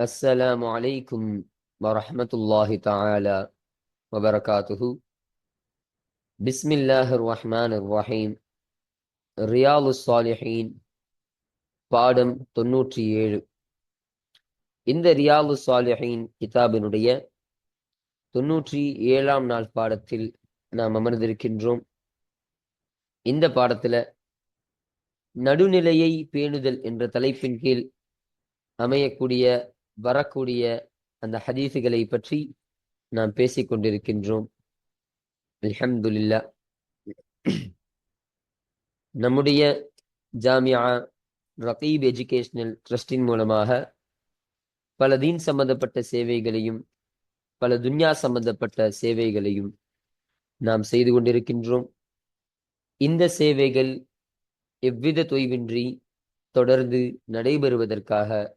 السلام عليكم ورحمة الله تعالى وبركاته بسم الله الرحمن الرحيم ரியாலு சாலிஹீன் பாடம் தொன்னூற்றி ஏழு இந்த ரியாலு சாலிஹீன் கிதாபினுடைய தொன்னூற்றி ஏழாம் நாள் பாடத்தில் நாம் அமர்ந்திருக்கின்றோம் இந்த பாடத்துல நடுநிலையை பேணுதல் என்ற தலைப்பின் கீழ் அமையக்கூடிய வரக்கூடிய அந்த ஹதீஸுகளை பற்றி நாம் பேசிக் கொண்டிருக்கின்றோம். அல்ஹம்துலில்லா. நம்முடைய ஜாமியா ரகீப் எஜுகேஷனல் ட்ரஸ்டின் மூலமாக பல தீன் சம்பந்தப்பட்ட சேவைகளையும் பல துன்யா சம்பந்தப்பட்ட சேவைகளையும் நாம் செய்து கொண்டிருக்கின்றோம். இந்த சேவைகள் எவ்வித தொய்வின்றி தொடர்ந்து நடைபெறுவதற்காக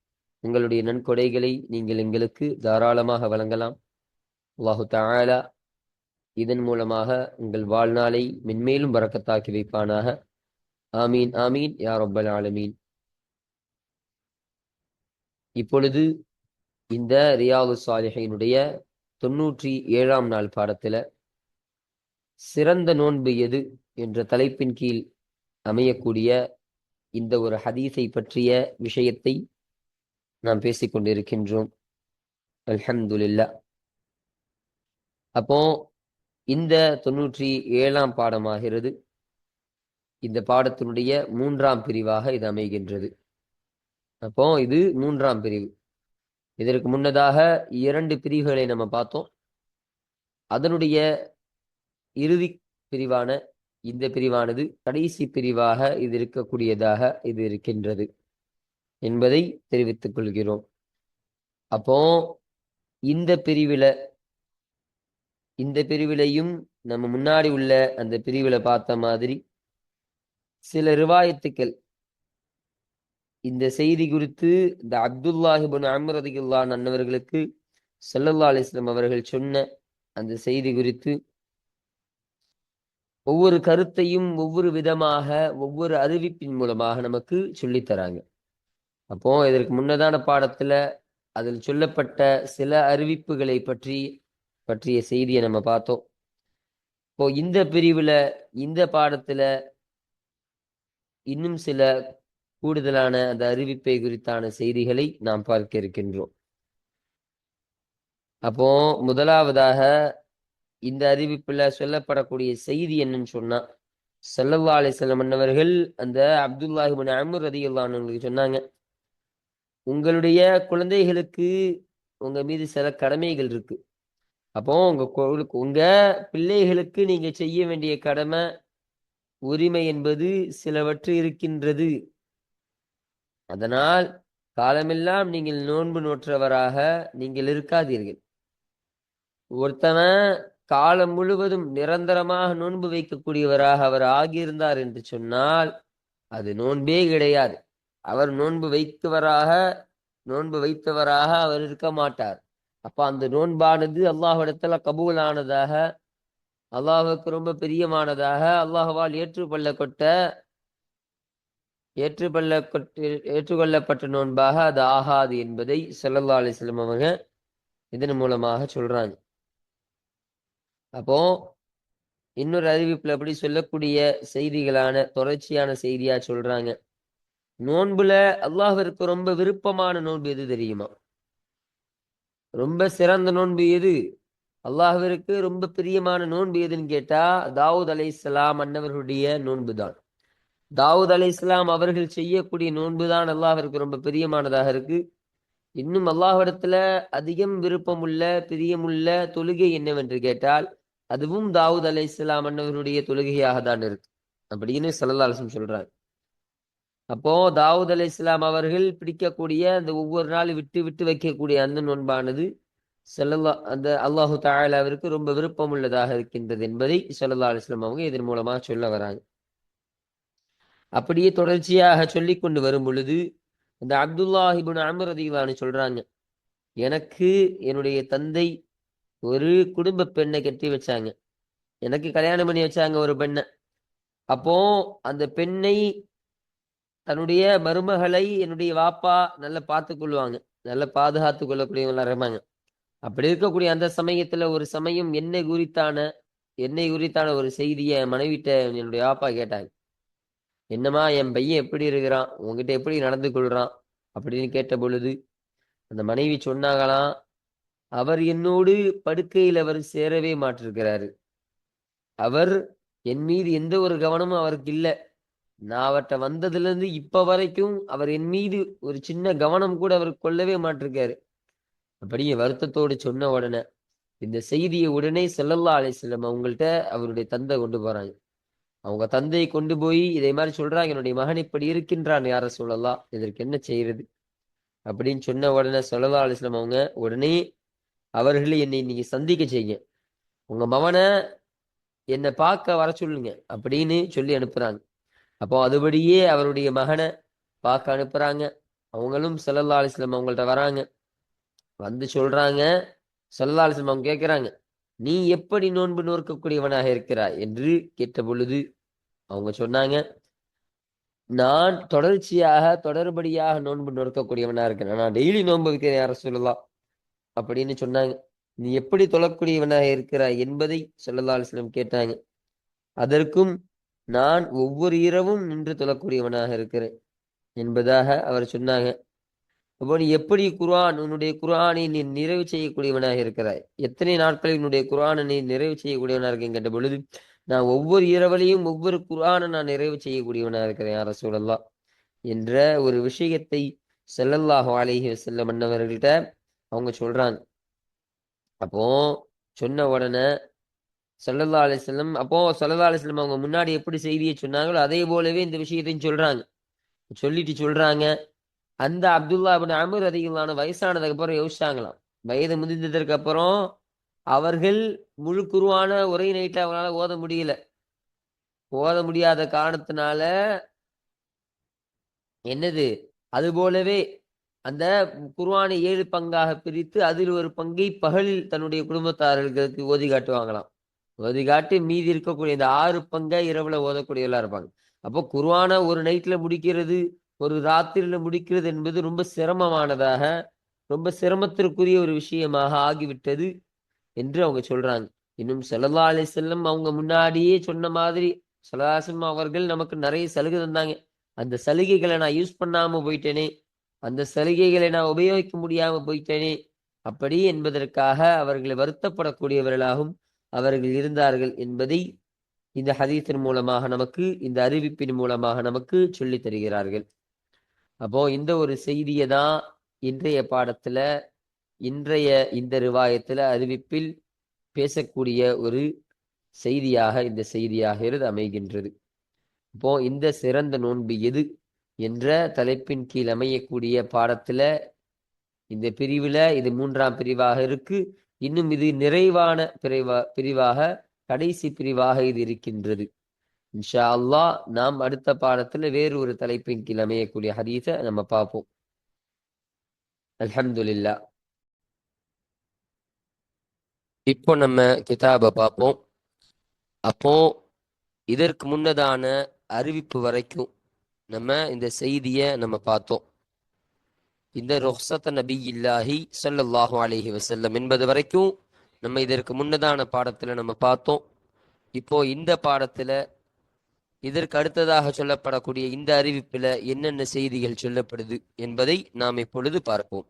உங்களுடைய நன்கொடைகளை நீங்கள் எங்களுக்கு தாராளமாக வழங்கலாம். அல்லாஹு தாலா இதன் மூலமாக உங்கள் வாழ்நாளை மென்மேலும் வரக்கத்தாக்கி வைப்பானாக. ஆமீன் ஆமீன் யா ரப்பல் ஆலமீன். இப்பொழுது இந்த ரியாது சாலிஹினுடைய தொன்னூற்றி ஏழாம் நாள் பாடத்துல சிறந்த நோன்பு எது என்ற தலைப்பின் கீழ் அமையக்கூடிய இந்த ஒரு ஹதீஸை பற்றிய விஷயத்தை நாம் பேசிக் கொண்டிருக்கின்றோம் அல்ஹம்துலில்லா அப்போ இந்த தொன்னூற்றி ஏழாம் பாடமாகிறது. இந்த பாடத்தினுடைய மூன்றாம் பிரிவாக இது அமைகின்றது. அப்போ இது மூன்றாம் பிரிவு. இதற்கு முன்னதாக இரண்டு பிரிவுகளை நம்ம பார்த்தோம். அதனுடைய இறுதி பிரிவான இந்த பிரிவானது கடைசி பிரிவாக இது இருக்கக்கூடியதாக இது இருக்கின்றது. என்பதை தெரிவித்துக் கொள்கிறோம். அப்போ இந்த பிரிவில இந்த பிரிவிலையும் நம்ம முன்னாடி உள்ள அந்த பிரிவில் பார்த்த மாதிரி சில ரிவாயத்துக்கள். இந்த செய்தி குறித்து இந்த அப்துல்லாஹிபின் அம்ரதிகுல்லான் அன்னவர்களுக்கு சல்லல்லா அலிஸ்லாம் அவர்கள் சொன்ன அந்த செய்தி குறித்து ஒவ்வொரு கருத்தையும் ஒவ்வொரு விதமாக ஒவ்வொரு அறிவிப்பின் மூலமாக நமக்கு சொல்லித்தராங்க அப்போ இதற்கு முன்னதான பாடத்துல அதில் சொல்லப்பட்ட சில அறிவிப்புகளை பற்றி பற்றிய செய்தியை நம்ம பார்த்தோம். இப்போ இந்த பிரிவுல இந்த பாடத்துல இன்னும் சில கூடுதலான அந்த அறிவிப்பை குறித்தான செய்திகளை நாம் பார்க்க இருக்கின்றோம். அப்போ முதலாவதாக இந்த அறிவிப்புல சொல்லப்படக்கூடிய செய்தி என்னன்னு சொன்னா சல்லல்லா அலிசல்லம் அன்னவர்கள் அந்த அப்துல்லாஹிபின் அமர் ரதியுல்லான்னு சொன்னாங்க. உங்களுடைய குழந்தைகளுக்கு உங்க மீது சில கடமைகள் இருக்கு. அப்போ உங்க உங்க பிள்ளைகளுக்கு நீங்க செய்ய வேண்டிய கடமை உரிமை என்பது சிலவற்று இருக்கின்றது. அதனால் காலமெல்லாம் நீங்கள் நோன்பு நோற்றவராக நீங்கள் இருக்காதீர்கள். ஒருத்தவன் காலம் முழுவதும் நிரந்தரமாக நோன்பு வைக்கக்கூடியவராக அவர் ஆகியிருந்தார் என்று சொன்னால் அது நோன்பே கிடையாது. அவர் நோன்பு வைத்தவராக நோன்பு வைத்தவராக அவர் இருக்க மாட்டார். அப்ப அந்த நோன்பானது அல்லாஹிடத்துல கபூலானதாக அல்லாஹுக்கு ரொம்ப பிரியமானதாக அல்லாஹுவால் ஏற்றுக்கொள்ளப்பட்ட ஏற்றுக்கொள்ளப்பட்டு ஏற்றுக்கொள்ளப்பட்ட நோன்பாக அது ஆகாது என்பதை சல்லல்லா அலிஸ்லம் அவங்க இதன் மூலமாக சொல்றாங்க. அப்போ இன்னொரு அறிவிப்புல அப்படி சொல்லக்கூடிய செய்திகளான தொடர்ச்சியான செய்தியா சொல்றாங்க. நோன்புல அல்லாஹிற்கு ரொம்ப விருப்பமான நோன்பு எது தெரியுமா? ரொம்ப சிறந்த நோன்பு எது? அல்லாஹிற்கு ரொம்ப பிரியமான நோன்பு எதுன்னு கேட்டா தாவூத் அலை இஸ்லாம் அன்னவர்களுடைய நோன்பு தான். தாவூத் அலை இஸ்லாம் அவர்கள் செய்யக்கூடிய நோன்பு தான் அல்லாஹிற்கு ரொம்ப பிரியமானதாக இருக்கு. இன்னும் அல்லாஹிடத்துல அதிகம் விருப்பமுள்ள பிரியமுள்ள தொழுகை என்னவென்று கேட்டால் அதுவும் தாவூத் அலை இஸ்லாம் அன்னவருடைய தொழுகையாக தான் இருக்கு. அப்படின்னு சல்லா அலிஸ்லம் சொல்றாங்க அப்போ தாவூத் அலி இஸ்லாம் அவர்கள் பிடிக்கக்கூடிய அந்த ஒவ்வொரு நாள் விட்டு விட்டு வைக்கக்கூடிய அந்த நோன்பானது செல்லல்லா அந்த அல்லாஹு தாயாலாவிற்கு ரொம்ப விருப்பம் உள்ளதாக இருக்கின்றது என்பதை செல்லல்லா அலிஸ்லாம் அவங்க இதன் மூலமாக சொல்ல வராங்க. அப்படியே தொடர்ச்சியாக சொல்லி கொண்டு வரும் பொழுது அந்த அப்துல்லாஹிபுன் அமரதிகளானு சொல்றாங்க எனக்கு என்னுடைய தந்தை ஒரு குடும்ப பெண்ணை கட்டி வச்சாங்க. எனக்கு கல்யாணம் பண்ணி வச்சாங்க ஒரு பெண்ணை. அப்போ அந்த பெண்ணை தன்னுடைய மருமகளை என்னுடைய வாப்பா நல்லா பார்த்து கொள்வாங்க நல்லா பாதுகாத்து கொள்ளக்கூடியவங்களா இருப்பாங்க. அப்படி இருக்கக்கூடிய அந்த சமயத்துல ஒரு சமயம் என்னை குறித்தான என்னை குறித்தான ஒரு செய்தியை மனைவிட்ட என்னுடைய வாப்பா கேட்டாங்க. என்னம்மா என் பையன் எப்படி இருக்கிறான்? உங்ககிட்ட எப்படி நடந்து கொள்றான்? அப்படின்னு கேட்ட பொழுது அந்த மனைவி சொன்னாங்களாம் அவர் என்னோடு படுக்கையில் அவர் சேரவே மாட்டிருக்கிறாரு. அவர் என் மீது எந்த ஒரு கவனமும் அவருக்கு இல்லை. நான் அவர்கிட்ட வந்ததுல இருந்து இப்ப வரைக்கும் அவர் என் மீது ஒரு சின்ன கவனம் கூட அவர் கொள்ளவே மாட்டிருக்காரு. அப்படியே வருத்தத்தோடு சொன்ன உடனே இந்த செய்தியை உடனே செல்லல்லா அலிஸ்லம் அவங்கள்ட்ட அவருடைய தந்தை கொண்டு போறாங்க. அவங்க தந்தையை கொண்டு போய் இதே மாதிரி சொல்றாங்க என்னுடைய மகன் இப்படி இருக்கின்றான் யார சொல்லலாம் இதற்கு என்ன செய்யறது? அப்படின்னு சொன்ன உடனே சொல்லலா அலிஸ்லம் அவங்க உடனே அவர்களை என்னை நீங்க சந்திக்க செய்யுங்க. உங்க மகனை என்னை பார்க்க வர சொல்லுங்க அப்படின்னு சொல்லி அனுப்புறாங்க. அப்போ அதுபடியே அவருடைய மகனை பார்க்க அனுப்புறாங்க. அவங்களும் செல்லல்லா அலிஸ்லம் அவங்கள்ட்ட வராங்க. வந்து சொல்றாங்க. செல்லல்லா அலிஸ்லம் அவங்க கேட்கிறாங்க நீ எப்படி நோன்பு நோக்கக்கூடியவனாக இருக்கிறாய்? என்று கேட்ட பொழுது அவங்க சொன்னாங்க. நான் தொடர்ச்சியாக தொடர்படியாக நோன்பு நோக்கக்கூடியவனா இருக்கிறேன். நான் டெய்லி நோன்பு வைக்கிறேன் யார சொல்லலாம் அப்படின்னு சொன்னாங்க. நீ எப்படி தொழக்கூடியவனாக இருக்கிறாய்? என்பதை சொல்லல்லா அலிஸ்லம் கேட்டாங்க. அதற்கும் நான் ஒவ்வொரு இரவும் நின்று தொழக்கூடியவனாக இருக்கிறேன் என்பதாக அவர் சொன்னாங்க. அப்போ நீ எப்படி குர்ஆன் உன்னுடைய குரானை நீ நிறைவு செய்யக்கூடியவனாக இருக்கிறாய்? எத்தனை நாட்களில் உன்னுடைய குரானை நீ நிறைவு செய்யக்கூடியவனாக இருக்கேன் கேட்ட பொழுது நான் ஒவ்வொரு இரவலையும் ஒவ்வொரு குரானை நான் நிறைவு செய்யக்கூடியவனாக இருக்கிறேன் யார என்ற ஒரு விஷயத்தை செல்லல்லாஹு அலைஹி செல்ல மன்னவர்கள்ட்ட அவங்க சொல்றாங்க. அப்போ சொன்ன உடனே சல்லல்லா அலிஸ்லம் அப்போ சல்லல்லா அலிஸ்லம் அவங்க முன்னாடி எப்படி செய்தியை சொன்னாங்களோ அதே போலவே இந்த விஷயத்தையும் சொல்றாங்க. சொல்லிட்டு சொல்றாங்க. அந்த அப்துல்லா அபின் அமர் அதிகமான வயசானதுக்கு அப்புறம் யோசிச்சாங்களாம். வயது முதிர்ந்ததற்கு அப்புறம் அவர்கள் முழு குருவான ஒரே நைட்ல அவங்களால ஓத முடியல. ஓத முடியாத காரணத்தினால என்னது? அது போலவே அந்த குர்வானை ஏழு பங்காக பிரித்து அதில் ஒரு பங்கை பகலில் தன்னுடைய குடும்பத்தார்களுக்கு ஓதி காட்டுவாங்களாம். ஓதி காட்டி மீதி இருக்கக்கூடிய இந்த ஆறு பங்கை இரவுல ஓதக்கூடியவர்களாக இருப்பாங்க. அப்போ குர்ஆனை ஒரு நைட்ல முடிக்கிறது ஒரு ராத்திரியில முடிக்கிறது என்பது ரொம்ப சிரமமானதாக ரொம்ப சிரமத்திற்குரிய ஒரு விஷயமாக ஆகிவிட்டது என்று அவங்க சொல்றாங்க. இன்னும் ஸல்லல்லாஹு அலைஹி செல்லம் அவங்க முன்னாடியே சொன்ன மாதிரி சலாசம் அவர்கள் நமக்கு நிறைய சலுகை தந்தாங்க. அந்த சலுகைகளை நான் யூஸ் பண்ணாம போயிட்டேனே அந்த சலுகைகளை நான் உபயோகிக்க முடியாம போயிட்டேனே அப்படி என்பதற்காக அவர்களை வருத்தப்படக்கூடியவர்களாகவும் அவர்கள் இருந்தார்கள் என்பதை இந்த ஹதீஸின் மூலமாக நமக்கு இந்த அறிவிப்பின் மூலமாக நமக்கு சொல்லித் தருகிறார்கள். அப்போ இந்த ஒரு செய்தியை தான் இன்றைய பாடத்துல இன்றைய இந்த ரிவாயத்துல அறிவிப்பில் பேசக்கூடிய ஒரு செய்தியாக இந்த செய்தியாகிறது அமைகின்றது. இப்போ இந்த சிறந்த நோன்பு எது என்ற தலைப்பின் கீழ் அமையக்கூடிய பாடத்துல இந்த பிரிவுல இது மூன்றாம் பிரிவாக இருக்கு. இன்னும் இது நிறைவான பிரிவா பிரிவாக கடைசி பிரிவாக இது இருக்கின்றது. இன்ஷா அல்லாஹ் நாம் அடுத்த பாடத்துல வேறு ஒரு தலைப்பின் கீழ் அமையக்கூடிய ஹதீஸை நம்ம பார்ப்போம். அல்ஹம்துலில்லா இப்போ நம்ம கிதாபை பார்ப்போம். அப்போ இதற்கு முன்னதான அறிவிப்பு வரைக்கும் நம்ம இந்த செய்தியை நம்ம பார்த்தோம். இந்த ரொஹ்சத் நபி இல்லாஹி சல்லாஹு அலைஹி வசல்லம் என்பது வரைக்கும் நம்ம இதற்கு முன்னதான பாடத்தில் நம்ம பார்த்தோம். இப்போ இந்த பாடத்தில் இதற்கு அடுத்ததாக சொல்லப்படக்கூடிய இந்த அறிவிப்பில் என்னென்ன செய்திகள் சொல்லப்படுது என்பதை நாம் இப்பொழுது பார்ப்போம்.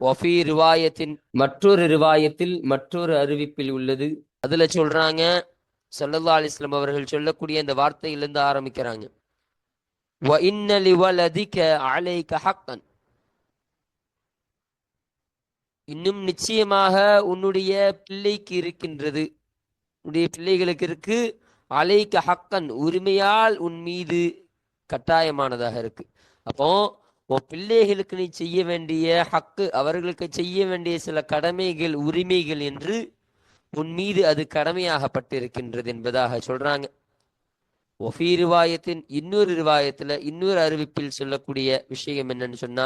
ஒஃபி ரிவாயத்தின் மற்றொரு ரிவாயத்தில் மற்றொரு அறிவிப்பில் உள்ளது. அதில் சொல்கிறாங்க சல்லல்லா அலிஸ்லாம் அவர்கள் சொல்லக்கூடிய அந்த வார்த்தையிலிருந்து ஆரம்பிக்கிறாங்க. وَإِنَّ لِوَلَدِكَ عَلَيْكَ حَقًّا இன்னும் நிச்சயமாக உன்னுடைய பிள்ளைக்கு இருக்கின்றது உன்னுடைய பிள்ளைகளுக்கு இருக்கு அலைக்க ஹக்கன் உரிமையால் உன் மீது கட்டாயமானதாக இருக்கு அப்போ உன் பிள்ளைகளுக்கு நீ செய்ய வேண்டிய ஹக்கு அவர்களுக்கு செய்ய வேண்டிய சில கடமைகள் உரிமைகள் என்று உன் மீது அது கடமையாகப்பட்டிருக்கின்றது என்பதாக சொல்றாங்க ஒஃபி ரிவாயத்தின் இன்னொரு ரிவாயத்துல இன்னொரு அறிவிப்பில் சொல்லக்கூடிய விஷயம் என்னன்னு சொன்னா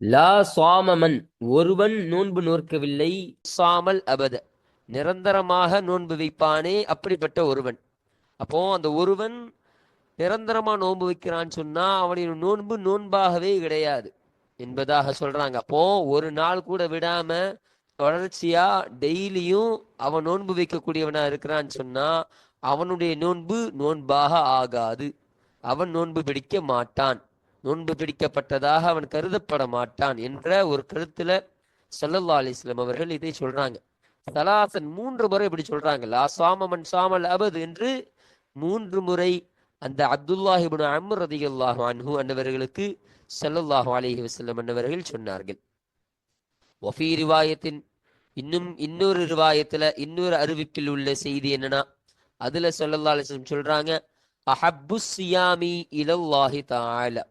லா சுவாமமன் ஒருவன் நோன்பு நோற்கவில்லை சாமல் அபத. நிரந்தரமாக நோன்பு வைப்பானே அப்படிப்பட்ட ஒருவன். அப்போ அந்த ஒருவன் நிரந்தரமா நோன்பு வைக்கிறான்னு சொன்னா அவனின் நோன்பு நோன்பாகவே கிடையாது என்பதாக சொல்றாங்க. அப்போ ஒரு நாள் கூட விடாம தொடர்ச்சியா டெய்லியும் அவன் நோன்பு வைக்கக்கூடியவனா இருக்கிறான்னு சொன்னா அவனுடைய நோன்பு நோன்பாக ஆகாது. அவன் நோன்பு பிடிக்க மாட்டான். நோன்பு பிடிக்கப்பட்டதாக அவன் கருதப்பட மாட்டான் என்ற ஒரு கருத்துல சல்லல்லா அலிஸ்லாம் அவர்கள் இதை சொல்றாங்க. சலாசன் மூன்று முறை இப்படி சொல்றாங்க. லா சாமமன் சாமல் அபது என்று மூன்று முறை அந்த அப்துல்லாஹிபின் அம்ர் ரதியல்லாஹு அன்ஹு அன்னவர்களுக்கு ஸல்லல்லாஹு அலிஹி வசல்லம் அன்னவர்கள் சொன்னார்கள். ஒஃபி ரிவாயத்தின் இன்னும் இன்னொரு ரிவாயத்துல இன்னொரு அறிவிப்பில் உள்ள செய்தி என்னன்னா அதுல சொல்லல்லா அலைஹி சொல்றாங்க அஹப்பு சியாமி இலல்லாஹி தஆலா.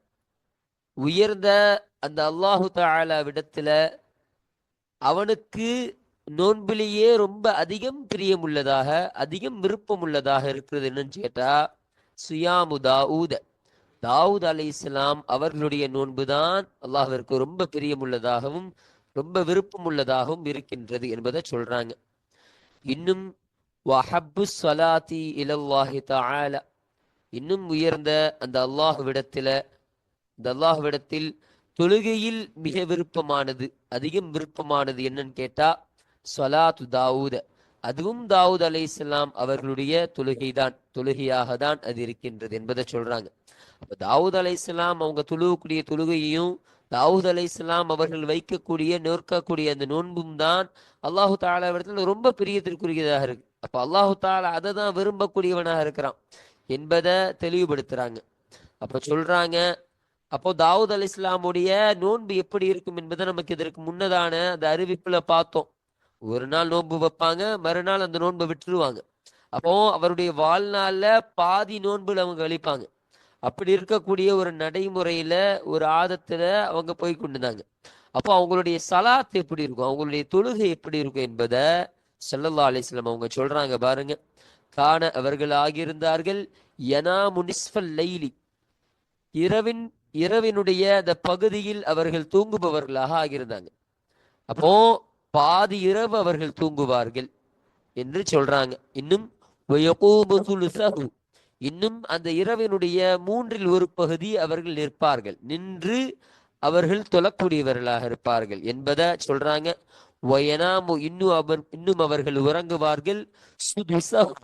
உயர்ந்த அந்த அல்லாஹு தஆலா விடத்துல அவனுக்கு நோன்பிலேயே ரொம்ப அதிகம் பிரியமுள்ளதாக அதிகம் விருப்பம் உள்ளதாக இருக்கிறது என்னன்னு கேட்டா சுயாமு தாவூத. தாவூத் அலி இஸ்லாம் அவர்களுடைய நோன்புதான் அல்லாஹிற்கு ரொம்ப பிரியமுள்ளதாகவும் ரொம்ப விருப்பம் உள்ளதாகவும் இருக்கின்றது என்பதை சொல்றாங்க. இன்னும் வஹப்பு சலாத்தி இலல்லாஹி தால இன்னும் உயர்ந்த அந்த அல்லாஹுவிடத்தில் இந்த அல்லாஹுவிடத்தில் தொழுகையில் மிக விருப்பமானது அதிகம் விருப்பமானது என்னன்னு கேட்டா சலாத்து தாவூத. அதுவும் தாவூத் அலை இஸ்லாம் அவர்களுடைய தொழுகைதான் தொழுகையாக தான் அது இருக்கின்றது என்பதை சொல்றாங்க. அப்போ தாவூத் அலை இஸ்லாம் அவங்க தொழுகக்கூடிய தொழுகையையும் தாவூத் அலை இஸ்லாம் அவர்கள் வைக்கக்கூடிய நோற்கக்கூடிய அந்த நோன்பும் தான் அல்லாஹு தாலா ரொம்ப பிரியத்திற்குரியதாக இருக்கு. அப்போ அல்லாஹு தாலா அதை தான் விரும்பக்கூடியவனாக இருக்கிறான். என்பதை தெளிவுபடுத்துறாங்க. அப்போ சொல்றாங்க அப்போ தாவூத் அலி இஸ்லாமுடைய நோன்பு எப்படி இருக்கும் என்பதை நமக்கு இதற்கு முன்னதான அந்த அறிவிப்புல பார்த்தோம். ஒரு நாள் நோன்பு வைப்பாங்க மறுநாள் அந்த நோன்பை விட்டுருவாங்க. அப்போ அவருடைய வாழ்நாள்ல பாதி நோன்புல அவங்க கழிப்பாங்க அப்படி இருக்கக்கூடிய ஒரு நடைமுறையில ஒரு ஆதத்துல அவங்க போய் கொண்டுதாங்க அப்போ அவங்களுடைய சலாத் எப்படி இருக்கும்? அவங்களுடைய தொழுகை எப்படி இருக்கும் என்பதை செல்லல்லா அலிஸ்லம் அவங்க சொல்றாங்க பாருங்க. காண அவர்கள் ஆகியிருந்தார்கள் யனா முனிஸ்ஃபல் லைலி. இரவின் இரவினுடைய அந்த பகுதியில் அவர்கள் தூங்குபவர்களாக ஆகியிருந்தாங்க. அப்போ பாதி இரவு அவர்கள் தூங்குவார்கள் என்று சொல்றாங்க. இன்னும் இன்னும் அந்த இரவினுடைய மூன்றில் ஒரு பகுதி அவர்கள் நிற்பார்கள். நின்று அவர்கள் தொழக்கூடியவர்களாக இருப்பார்கள் என்பதை சொல்றாங்க. ஒயனாமு இன்னும் அவர் இன்னும் அவர்கள் உறங்குவார்கள்.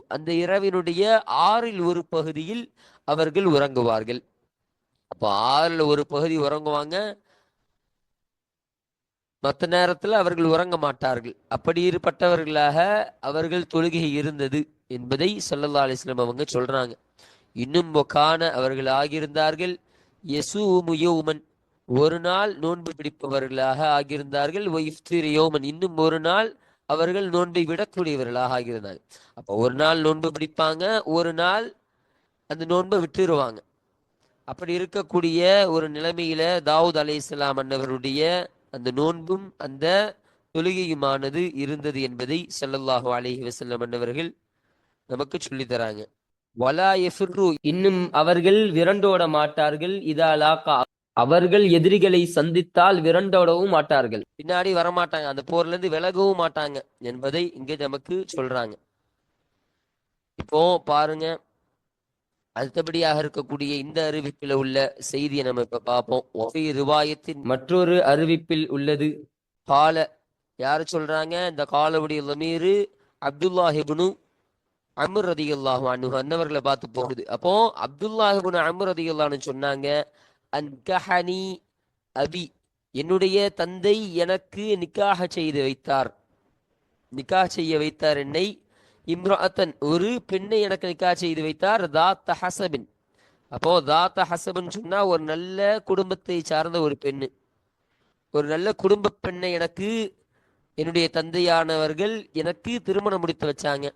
அந்த இரவினுடைய ஆறில் ஒரு பகுதியில் அவர்கள் உறங்குவார்கள். அப்போ ஆறுல ஒரு பகுதி உறங்குவாங்க. மற்ற நேரத்துல அவர்கள் உறங்க மாட்டார்கள். அப்படி இருப்பட்டவர்களாக அவர்கள் தொழுகை இருந்தது என்பதை சொல்லல்லா அலிஸ்லாம் அவங்க சொல்றாங்க. இன்னும் காண அவர்கள் ஆகியிருந்தார்கள். யசூமு யௌமன். ஒரு நாள் நோன்பு பிடிப்பவர்களாக ஆகியிருந்தார்கள். யோமன். இன்னும் ஒரு நாள் அவர்கள் நோன்பை விடக்கூடியவர்களாக ஆகியிருந்தாங்க அப்போ ஒரு நாள் நோன்பு பிடிப்பாங்க. ஒரு நாள் அந்த நோன்பை விட்டுருவாங்க. அப்படி இருக்கக்கூடிய ஒரு நிலைமையில தாவூத் அலைஹிஸ்ஸலாம் அன்னவருடைய அந்த நோன்பும் அந்த தொழுகையுமானது இருந்தது என்பதை செல்லல்லாஹு அலைஹி வசல்லம் அன்னவர்கள் நமக்கு சொல்லித்தராங்க வலா யஃபிர்ரு இன்னும் அவர்கள் விரண்டோட மாட்டார்கள். இதா லாக்கா அவர்கள் எதிரிகளை சந்தித்தால் விரண்டோடவும் மாட்டார்கள். பின்னாடி வரமாட்டாங்க. அந்த போர்ல இருந்து விலகவும் மாட்டாங்க என்பதை இங்கே நமக்கு சொல்றாங்க. இப்போ பாருங்க அடுத்தபடியாக இருக்கக்கூடிய இந்த அறிவிப்பில் உள்ள செய்தியை நம்ம இப்ப பார்ப்போம். ஒஃபி ரிவாயத்தின் மற்றொரு அறிவிப்பில் உள்ளது. கால யாரு சொல்றாங்க? இந்த காலவுடைய லமீரு அப்துல்லாஹிபுனு அமர் ரதியுல்லாஹு அன்னவர்களை பார்த்து போகுது. அப்போ அப்துல்லாஹிபுனு அமர் ரதியுல்லான்னு சொன்னாங்க. அன்கஹனி அபி. என்னுடைய தந்தை எனக்கு நிக்காக செய்து வைத்தார். நிக்கா செய்ய வைத்தார் என்னை. இம்ராத்தன் ஒரு பெண்ணை எனக்கு நிக்கா செய்து வைத்தார் தாத்த ஹசபின். அப்போ தாத்த ஹசபின் சொன்னா ஒரு நல்ல குடும்பத்தை சார்ந்த ஒரு பெண்ணு. ஒரு நல்ல குடும்ப பெண்ணை எனக்கு என்னுடைய தந்தையானவர்கள் எனக்கு திருமணம் முடித்து வச்சாங்க.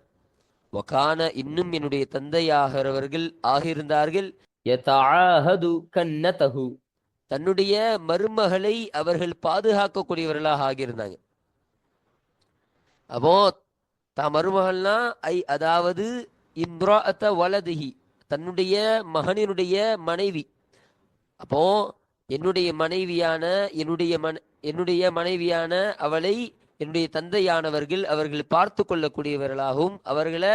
வகான இன்னும் என்னுடைய தந்தையாகிறவர்கள் ஆகியிருந்தார்கள். கன்னதஹு. தன்னுடைய மருமகளை அவர்கள் பாதுகாக்கக்கூடியவர்களாக ஆகியிருந்தாங்க. அப்போ தான் மருமகள்னா ஐ அதாவது இம்ராத்த வலதுஹி தன்னுடைய மகனினுடைய மனைவி. அப்போ என்னுடைய மனைவியான என்னுடைய மன என்னுடைய மனைவியான அவளை என்னுடைய தந்தையானவர்கள் அவர்கள் பார்த்து கொள்ளக்கூடியவர்களாகவும் அவர்களை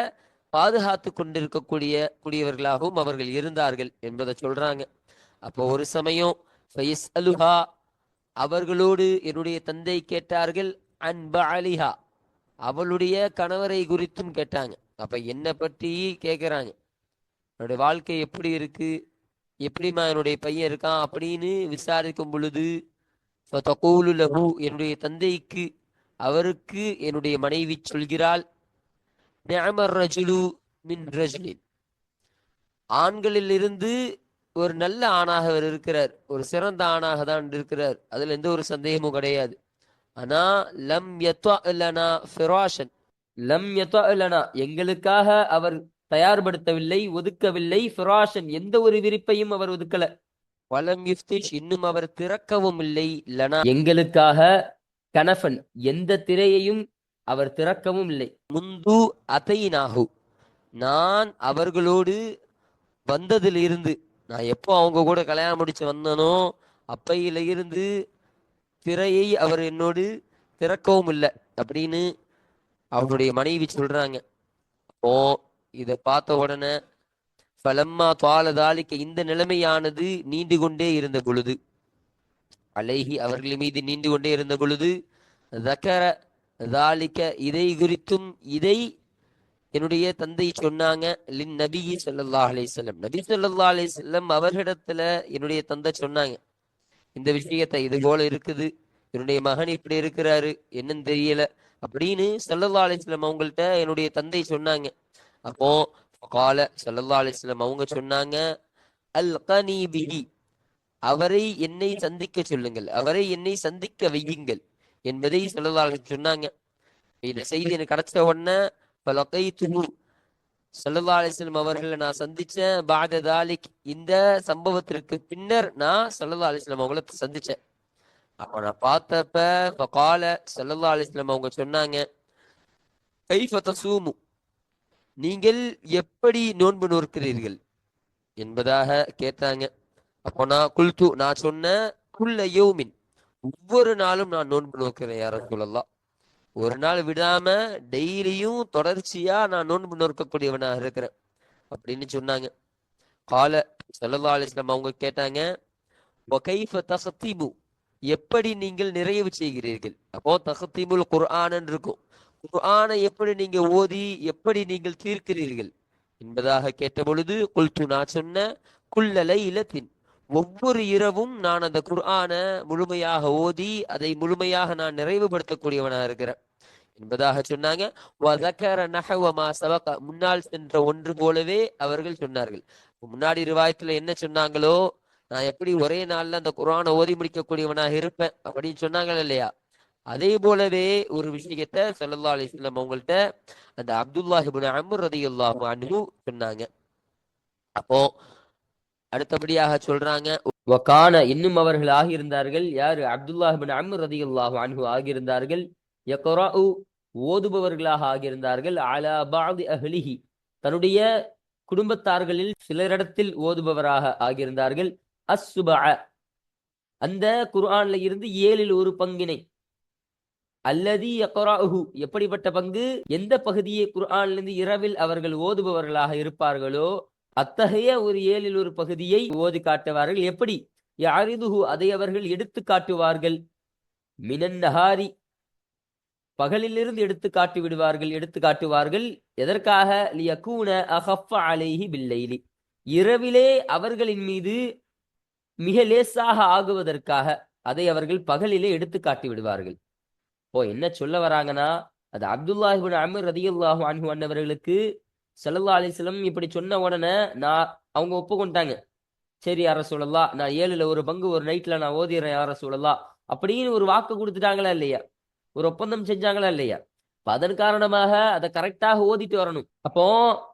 பாதுகாத்து கொண்டிருக்கக்கூடிய கூடியவர்களாகவும் அவர்கள் இருந்தார்கள் என்பதை சொல்றாங்க. அப்போ ஒரு சமயம் ஃபயஸ்அலுஹா அவர்களோடு என்னுடைய தந்தை கேட்டார்கள் அன்பஅலிஹா அவளுடைய கணவரை குறித்தும் கேட்டாங்க. அப்ப என்னை பற்றி கேட்குறாங்க என்னுடைய வாழ்க்கை எப்படி இருக்கு? எப்படிம்மா என்னுடைய பையன் இருக்கான்? அப்படின்னு விசாரிக்கும் பொழுது ஃபதகூலு என்னுடைய தந்தைக்கு அவருக்கு என்னுடைய மனைவி சொல்கிறாள் நிஅமர் ரஜுலு மின் ரஜுலின். ஆண்களில் இருந்து ஒரு நல்ல ஆணாக அவர் இருக்கிறார். ஒரு சிறந்த ஆணாக தான் இருக்கிறார். அதுல எந்த ஒரு சந்தேகமும் கிடையாது. ஆனா லம் யத்வலனா ஃபிராஷன். லம் யத்வலனா எங்களுக்காக அவர் தயார்படுத்தவில்லை ஒதுக்கவில்லை ஃபிராஷன். எந்த ஒரு விரிப்பையும் அவர் ஒதுக்கல. வலம் யுஃப்திஷ். இன்னும் அவர் திறக்கவும் இல்லை. லனா. எங்களுக்காக கனஃபன் எந்த திரையையும் அவர் திறக்கவும் இல்லை. முந்து அத்தையினாகு நான் அவர்களோடு வந்ததிலிருந்து நான் எப்போ அவங்க கூட கல்யாணம் முடிச்சு வந்தனோ அப்பையில இருந்து திரையை அவர் என்னோடு திறக்கவும் இல்லை அப்படின்னு அவனுடைய மனைவி சொல்றாங்க. ஓ இதை பார்த்த உடனே பலம்மா தாளிக்க இந்த நிலைமையானது நீண்டு கொண்டே இருந்த பொழுது. அலைஹி அவர்கள் மீது நீண்டு கொண்டே இருந்த பொழுது தக்கர தாலிக்க இதை குறித்தும் இதை என்னுடைய தந்தை சொன்னாங்க. லின் நபி சொல்லல்லா அலி செல்லம் நபி சொல்லல்லா அலி செல்லம் அவர்களிடத்துல என்னுடைய தந்தை சொன்னாங்க. இந்த விஷயத்தை இது போல இருக்குது. என்னுடைய மகன் இப்படி இருக்கிறாரு. என்னன்னு தெரியல. அப்படின்னு ஸல்லல்லாஹு அலைஹி அவங்கள்ட்ட என்னுடைய தந்தை சொன்னாங்க. அப்போ கால ஸல்லல்லாஹு அலைஹி அவங்க சொன்னாங்க அல் கனி பிஹி. அவரை என்னை சந்திக்க சொல்லுங்கள். அவரை என்னை சந்திக்க வையுங்கள். என்பதை ஸல்லல்லாஹு சொன்னாங்க. இந்த செய்தி எனக்கு கிடைச்ச உடனே பலகை ஸல்லல்லாஹு அலைஹி வஸல்லம் அவர்களை நான் சந்திச்சேன் பாத தாலிக். இந்த சம்பவத்திற்கு பின்னர் நான் ஸல்லல்லாஹு அலைஹி அவங்கள சந்திச்சேன் அப்ப நான் பார்த்தப்ப ஃபகால கால அலைஹி வஸல்லம் அவங்க சொன்னாங்க கைஃபத்த சூமு நீங்கள் எப்படி நோன்பு நோக்கிறீர்கள் என்பதாக கேட்டாங்க. அப்போ நான் குல்து. நான் சொன்னேன் குல்ல யோமின். ஒவ்வொரு நாளும் நான் நோன்பு நோக்கிறேன் யார சொல்லலாம் ஒரு நாள் விடாம டெய்லியும் தொடர்ச்சியா நான் நோன்பு நோக்கக்கூடியவனாக இருக்கிறேன். அப்படின்னு சொன்னாங்க. கால ஸல்லல்லாஹு அலைஹி அவங்க கேட்டாங்க வகைஃப எப்படி நீங்கள் நிறைவு செய்கிறீர்கள்? அப்போ தஹ்தீமுல் குர்ஆன் இருக்கும். குர்ஆனை எப்படி நீங்க ஓதி எப்படி நீங்கள் தீர்க்கிறீர்கள்? என்பதாக கேட்ட பொழுது குல்து நான் சொன்ன குல்லலை இலத்தின் ஒவ்வொரு இரவும் நான் அந்த குர்ஆன முழுமையாக ஓதி அதை முழுமையாக நான் நிறைவுபடுத்தக்கூடியவனாக இருக்கிறேன். என்பதாக சொன்னாங்க. வதக்கர முன்னால் சென்ற ஒன்று போலவே அவர்கள் சொன்னார்கள். முன்னாடி ரிவாயத்துல என்ன சொன்னாங்களோ நான் எப்படி ஒரே நாள்ல அந்த குரானை ஓதி முடிக்கக்கூடியவனாக இருப்பேன்? அப்படின்னு சொன்னாங்க இல்லையா? அதே போலவே ஒரு விஷயத்த சல்லா அலிஸ்லாம் அவங்கள்ட்ட அந்த அப்துல்லாஹிபின் அமர் அம்ர் ரலியல்லாஹு சொன்னாங்க. அப்போ அடுத்தபடியாக சொல்றாங்க வகான இன்னும் அவர்கள் ஆகியிருந்தார்கள். யாரு? அப்துல்லாஹ் பின் அம்ர் ரலியல்லாஹு அன்ஹு ஆகியிருந்தார்கள். யக்ராஉ ஓதுபவர்களாக ஆகியிருந்தார்கள். அலா பாதி அஹ்லிஹி. தன்னுடைய குடும்பத்தார்களில் சிலரிடத்தில் ஓதுபவராக ஆகியிருந்தார்கள். அஸ்ஸுபஅ. அந்த குர்ஆன்ல இருந்து ஏழில் ஒரு பங்கினை. அல்லதி யக்ராஉஹு எப்படிப்பட்ட பங்கு? எந்த பகுதியை குர்ஆனிலிருந்து இரவில் அவர்கள் ஓதுபவர்களாக இருப்பார்களோ அத்தகைய ஒரு ஏழில் ஒரு பகுதியை ஓதி காட்டுவார்கள். எப்படி? யாரிதுஹு அதை அவர்கள் எடுத்து காட்டுவார்கள். மினன் நஹாரி பகலிலிருந்து எடுத்து காட்டி விடுவார்கள் எடுத்து காட்டுவார்கள். எதற்காக? லியகூன அஹஃப அலேஹி பில்லைலி. இரவிலே அவர்களின் மீது மிக லேசாக ஆகுவதற்காக அதை அவர்கள் பகலிலே எடுத்து காட்டி விடுவார்கள். ஓ என்ன சொல்ல வராங்கன்னா அது அப்துல்லாஹிபின் அமர் ரதியுல்லாஹு அன்ஹு அன்னவர்களுக்கு ஸல்லல்லாஹு அலிஸ்லம் இப்படி சொன்ன உடனே நான் அவங்க ஒப்புக்கொண்டாங்க. சரி யார நான் ஏழுல ஒரு பங்கு ஒரு நைட்ல நான் ஓதிடுறேன் யார அப்படின்னு ஒரு வாக்கு கொடுத்துட்டாங்களா இல்லையா? ஒரு ஒப்பந்தம் செஞ்சாங்களா இல்லையா? அப்ப அதன் காரணமாக அதை கரெக்டாக ஓதிட்டு வரணும். அப்போ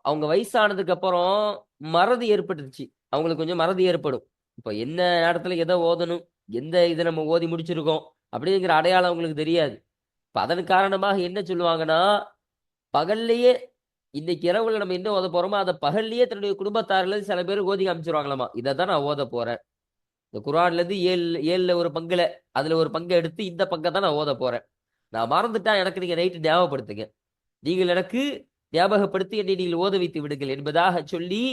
அவங்க வயசானதுக்கு அப்புறம் மறதி ஏற்பட்டுச்சு அவங்களுக்கு கொஞ்சம் மறதி ஏற்படும். இப்போ என்ன நேரத்துல எதை ஓதணும்? எந்த இதை நம்ம ஓதி முடிச்சிருக்கோம்? அப்படிங்கிற அடையாளம் அவங்களுக்கு தெரியாது. இப்போ அதன் காரணமாக என்ன சொல்லுவாங்கன்னா பகல்லையே இன்னைக்கு இரவுல நம்ம என்ன ஓத போறோமோ அதை பகல்லையே தன்னுடைய குடும்பத்தாரில் சில பேர் ஓதி காமிச்சிருவாங்களாமா? இதை தான் நான் ஓத போறேன். இந்த குரான்ல இருந்து ஏழு ஏழுல ஒரு பங்குல அதுல ஒரு பங்கை எடுத்து இந்த பங்கை தான் நான் ஓத போறேன். நான் மறந்துட்டா எனக்கு நீங்க நைட்டு ஞாபகப்படுத்துங்க. நீங்கள் எனக்கு ஞாபகப்படுத்தி என்னை நீங்கள் ஓத வைத்து விடுங்கள் என்பதாக சொல்லி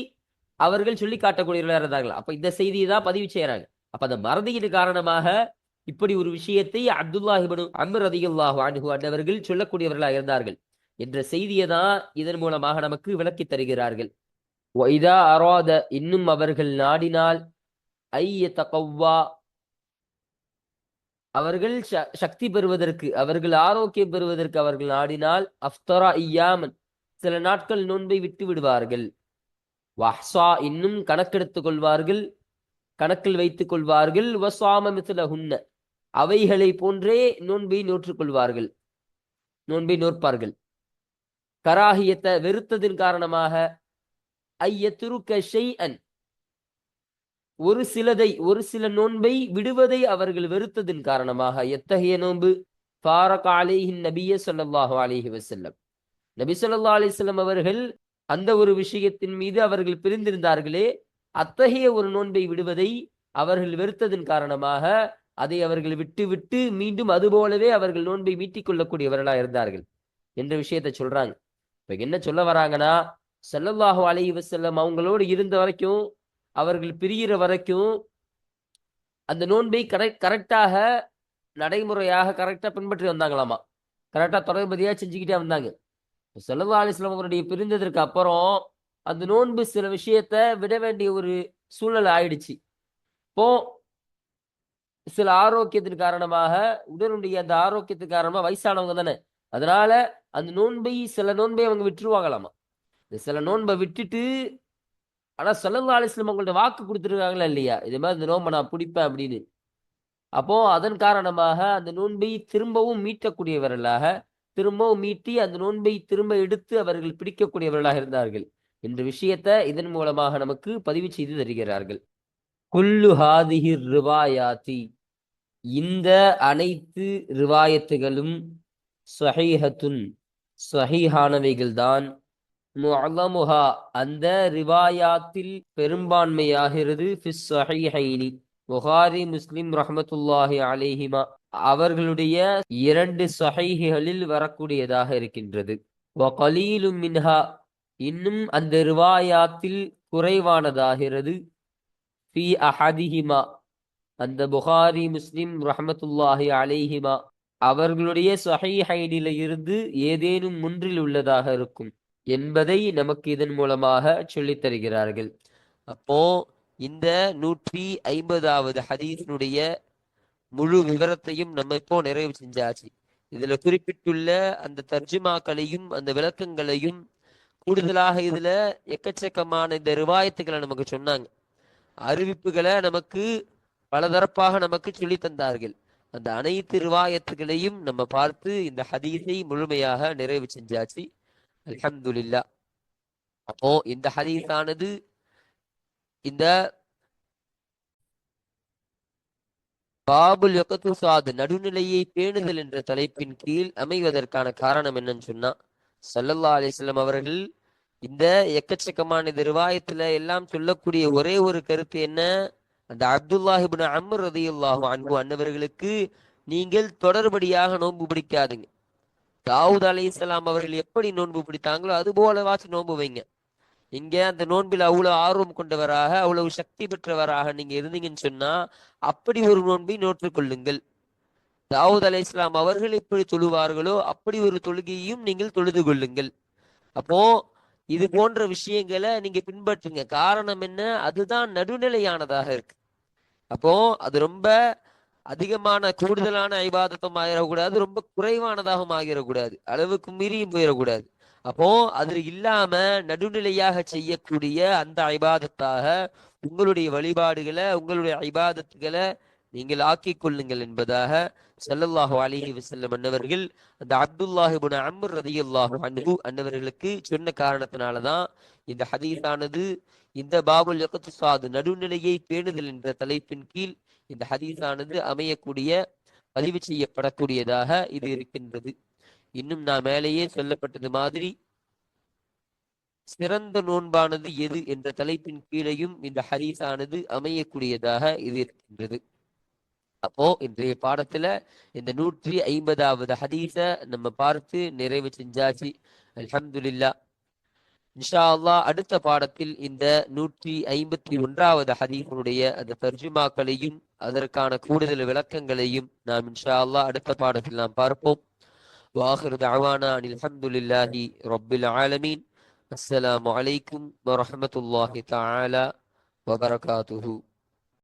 அவர்கள் சொல்லி காட்டக்கூடியவர்களாக இருந்தார்கள். அப்ப இந்த செய்தியை தான் பதிவு செய்யறாங்க அப்ப அந்த மறதியின் காரணமாக இப்படி ஒரு விஷயத்தை அப்துல்லாஹிபனு அமர் ரதியுல்லாஹு அன்ஹு அன்னவர்கள் சொல்லக்கூடியவர்களாக இருந்தார்கள். என்ற செய்தியை தான் இதன் மூலமாக நமக்கு விளக்கி தருகிறார்கள். ஒய்தா அராத இன்னும் அவர்கள் நாடினால் ஐய தகவ்வா அவர்கள் ச- சக்தி பெறுவதற்கு அவர்கள் ஆரோக்கியம் பெறுவதற்கு அவர்கள் நாடினால் அஃப்தரா ஐயாமன் சில நாட்கள் நோன்பை விட்டு விடுவார்கள். வஹ்சா இன்னும் கணக்கெடுத்துக் கொள்வார்கள் கணக்கில் வைத்துக் கொள்வார்கள். வசாம ஹுன்ன அவைகளை போன்றே நோன்பை நோற்றுக் கொள்வார்கள். நோன்பை நோற்பார்கள். கராகியத்தை வெறுத்ததின் காரணமாக ஐய துருக்க ஷைஅன் ஒரு சிலதை ஒரு சில நோன்பை விடுவதை அவர்கள் வெறுத்ததின் காரணமாக எத்தகைய நோன்பு? ஃபாரக் அலேஹின் நபிய ஸல்லல்லாஹு அலேஹி வசல்லம் நபி ஸல்லல்லாஹு அலிஸ்லம் அவர்கள் அந்த ஒரு விஷயத்தின் மீது அவர்கள் பிரிந்திருந்தார்களே அத்தகைய ஒரு நோன்பை விடுவதை அவர்கள் வெறுத்ததின் காரணமாக அதை அவர்கள் விட்டு விட்டு மீண்டும் அதுபோலவே அவர்கள் நோன்பை மீட்டிக் கொள்ளக்கூடியவர்களா இருந்தார்கள் என்ற விஷயத்தை சொல்றாங்க. இப்ப என்ன சொல்ல வராங்கன்னா செல்லல்லாஹு அலைஹி வசல்லம் அவங்களோடு இருந்த வரைக்கும் அவர்கள் பிரிகிற வரைக்கும் அந்த நோன்பை கரெக்ட் கரெக்டாக நடைமுறையாக கரெக்டாக பின்பற்றி வந்தாங்களாமா? கரெக்டாக தொடர்பதியாக செஞ்சுக்கிட்டே வந்தாங்க. செல்லல்லா அலிஸ்லாம் அவருடைய பிரிந்ததற்கு அப்புறம் அந்த நோன்பு சில விஷயத்த விட வேண்டிய ஒரு சூழல் ஆயிடுச்சு. இப்போ சில ஆரோக்கியத்தின் காரணமாக உடலுடைய அந்த ஆரோக்கியத்தின் காரணமாக வயசானவங்க தானே? அதனால அந்த நோன்பை சில நோன்பை அவங்க விட்டுருவாங்களாமா? இந்த சில நோன்பை விட்டுட்டு ஆனால் ஸல்லல்லாஹு அலைஹி அவங்கள்ட்ட வாக்கு கொடுத்துருக்காங்களா இல்லையா? இது மாதிரி இந்த நோன்பை நான் பிடிப்பேன் அப்படின்னு. அப்போ அதன் காரணமாக அந்த நோன்பை திரும்பவும் மீட்டக்கூடியவர்களாக திரும்பவும் மீட்டி அந்த நோன்பை திரும்ப எடுத்து அவர்கள் பிடிக்கக்கூடியவர்களாக இருந்தார்கள் என்ற விஷயத்தை இதன் மூலமாக நமக்கு பதிவு செய்து தருகிறார்கள். குல்லு ஹாதிஹி ரிவாயாத்தி. இந்த அனைத்து ரிவாயத்துகளும் சஹீஹத்துன் சஹீஹானவைகள்தான். முஅலமுஹா அந்த ரிவாயாத்தில் பெரும்பான்மையாகிறது ஃபிஸ் ஸஹீஹைனி புகாரி முஸ்லிம் ரஹமத்துல்லாஹி அலைஹிமா. அவர்களுடைய இரண்டு சஹைகளில் வரக்கூடியதாக இருக்கின்றது. வகலீலும் மின்ஹா இன்னும் அந்த ரிவாயாத்தில் குறைவானதாகிறது. ஃபி அஹதிஹிமா அந்த புகாரி முஸ்லிம் ரஹமத்துல்லாஹி அலைஹிமா. அவர்களுடைய சஹீஹைனில இருந்து ஏதேனும் ஒன்றில் உள்ளதாக இருக்கும் என்பதை நமக்கு இதன் மூலமாக சொல்லித் தருகிறார்கள். அப்போ இந்த நூற்றி ஐம்பதாவது ஹதீஸினுடைய முழு விவரத்தையும் நம்ம இப்போ நிறைவு செஞ்சாச்சு. இதுல குறிப்பிட்டுள்ள அந்த தர்ஜுமாக்களையும் அந்த விளக்கங்களையும் கூடுதலாக இதுல எக்கச்சக்கமான இந்த ரிவாயத்துக்களை நமக்கு சொன்னாங்க. அறிவிப்புகளை நமக்கு பலதரப்பாக நமக்கு சொல்லி தந்தார்கள். அந்த அனைத்து ரிவாயத்துகளையும் நம்ம பார்த்து இந்த ஹதீஸை முழுமையாக நிறைவு செஞ்சாச்சு. அலமதுல்லா அப்போ இந்த ஹதீஸானது இந்த பாபுல் யகத்துசாத் நடுநிலையை பேணுதல் என்ற தலைப்பின் கீழ் அமைவதற்கான காரணம் என்னன்னு சொன்னா சல்லல்லா அலைஹி அவர்கள் இந்த எக்கச்சக்கமான இந்த ரிவாயத்துல எல்லாம் சொல்லக்கூடிய ஒரே ஒரு கருத்து என்ன? அந்த அப்துல்லாஹிபின் அமர் அம்ர் ரதியுல்லாஹு அன்னவர்களுக்கு நீங்கள் தொடர்படியாக நோன்பு பிடிக்காதுங்க. தாவூத் அலைஹிஸ்ஸலாம் அவர்கள் எப்படி நோன்பு பிடித்தாங்களோ அது போலவாச்சும் நோன்பு வைங்க. இங்க அந்த நோன்பில் அவ்வளவு ஆர்வம் கொண்டவராக அவ்வளவு சக்தி பெற்றவராக நீங்க இருந்தீங்கன்னு சொன்னா அப்படி ஒரு நோன்பை நோற்றுக்கொள்ளுங்கள் தாவூத் அலை இஸ்லாம் அவர்கள் எப்படி தொழுவார்களோ அப்படி ஒரு தொழுகையையும் நீங்கள் தொழுது கொள்ளுங்கள். அப்போ இது போன்ற விஷயங்களை நீங்க பின்பற்றுங்க. காரணம் என்ன? அதுதான் நடுநிலையானதாக இருக்கு. அப்போ அது ரொம்ப அதிகமான கூடுதலான ஐவாதத்தம் ஆகிடக்கூடாது ரொம்ப குறைவானதாகவும் ஆகிடக்கூடாது அளவுக்கு மீறியும் போயிடக்கூடாது அப்போ அது இல்லாம நடுநிலையாக செய்யக்கூடிய அந்த ஐபாதத்தாக உங்களுடைய வழிபாடுகளை உங்களுடைய ஐபாதத்துகளை நீங்கள் ஆக்கிக் கொள்ளுங்கள் என்பதாக செல்லல்லாஹு அலிஹி வசல்லம் அன்னவர்கள் அந்த அப்துல்லாஹ் இப்னு ரதி அல்லாஹு அன்பு அன்னவர்களுக்கு சொன்ன காரணத்தினாலதான் இந்த ஹதீஸானது இந்த பாபுல் இக்திசாத் நடுநிலையை பேணுதல் என்ற தலைப்பின் கீழ் இந்த ஹதீஸானது அமையக்கூடிய பதிவு செய்யப்படக்கூடியதாக இது இருக்கின்றது. இன்னும் நான் மேலேயே சொல்லப்பட்டது மாதிரி சிறந்த நோன்பானது எது என்ற தலைப்பின் கீழையும் இந்த ஹரீஸானது அமையக்கூடியதாக இது இருக்கின்றது. அப்போ இன்றைய பாடத்துல இந்த நூற்றி ஐம்பதாவது ஹதீஸ நம்ம பார்த்து நிறைவு செஞ்சாச்சு. அல்ஹம்துல்லா இன்ஷா அல்லா அடுத்த பாடத்தில் இந்த நூற்றி ஐம்பத்தி ஒன்றாவது ஹதீஃபனுடைய அந்த தர்ஜுமாக்களையும் அதற்கான கூடுதல் விளக்கங்களையும் நாம் இன்ஷா அல்லா அடுத்த பாடத்தில் நாம் பார்ப்போம். வாஹர் தாவானா அனில் அஹமதுல்லாஹி ரொபில் ஆலமீன். அஸ்ஸலாம் வலைக்கும் வரமத்துல்லாஹி தாலா வபரகாத்துஹூ.